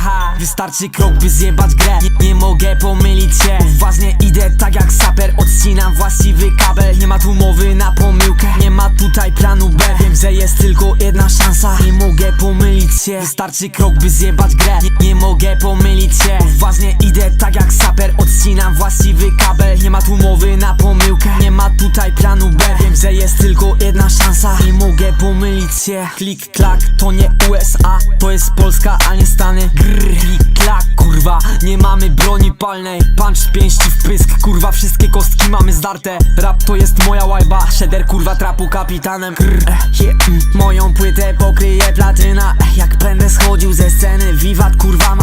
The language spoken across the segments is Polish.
haha Wystarczy krok, by zjebać grę. Nie, nie mogę pomylić się. Uważnie idę tak jak saper. Odcinam właściwy kabel. Nie ma tu mowy na pomyłkę. Nie ma tutaj planu B. Wiem, że jest tylko jedna szansa. Nie mogę pomylić się. Wystarczy krok, by zjebać grę. Nie, nie mogę pomylić się. Uważnie idę tak jak saper. Odcinam właściwy kabel. Nie ma tu mowy na pomyłkę. Nie ma tutaj planu B. Wiem, że jest tylko jedna szansa. Nie mogę pomylić się. Klik, klak, to nie USA To jest Polska, a nie Stany kurwa Nie mamy broni palnej. Punch z pięści w pysk, kurwa Wszystkie kostki mamy zdarte. Rap to jest moja łajba. Shedder, kurwa, trapu kapitanem. Grrr, eh, mm. Moją płytę pokryje platyna. Eh, Jak będę schodził ze sceny Wiwat, kurwa,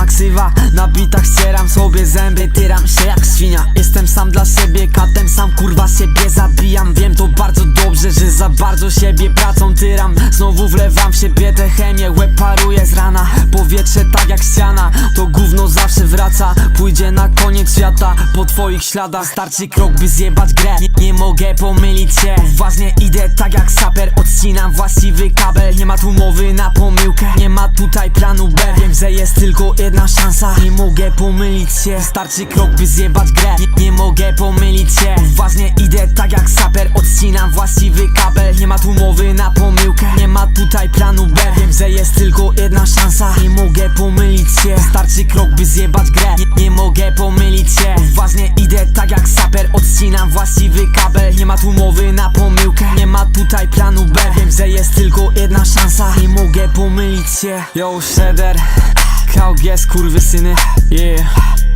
zęby Tyram się jak świnia. Jestem sam dla siebie, katem sam kurwa siebie zabijam. Wiem to bardzo dobrze, że za bardzo siebie pracą tyram. Znowu wlewam w siebie tę chemię, łeb paruje z rana. Powietrze tak jak ściana, to gówno zawsze wraca. Pójdzie na koniec świata, po twoich śladach Starczy krok, by zjebać grę, nie, nie mogę pomylić się Uważnie idę tak jak saper, odcinam właściwy kabel Nie ma tu tylko jedna szansa, nie mogę pomylić się. Starczy krok, by zjebać grę, nie, nie mogę pomylić się. Uważnie idę tak jak saper, odcinam właściwy kabel. Nie ma tu mowy na pomyłkę, nie ma tutaj planu B. Wiem, że jest tylko jedna szansa, nie mogę pomylić się. Starczy krok, by zjebać grę, nie, nie mogę pomylić się. Uważnie idę tak jak saper, odcinam właściwy kabel. Nie ma tu mowy na pomyłkę, nie ma tutaj planu B. Wiem, że jest tylko jedna szansa, nie mogę pomylić się. Yo, Shredder, Kal gez kurvesini. Yeah.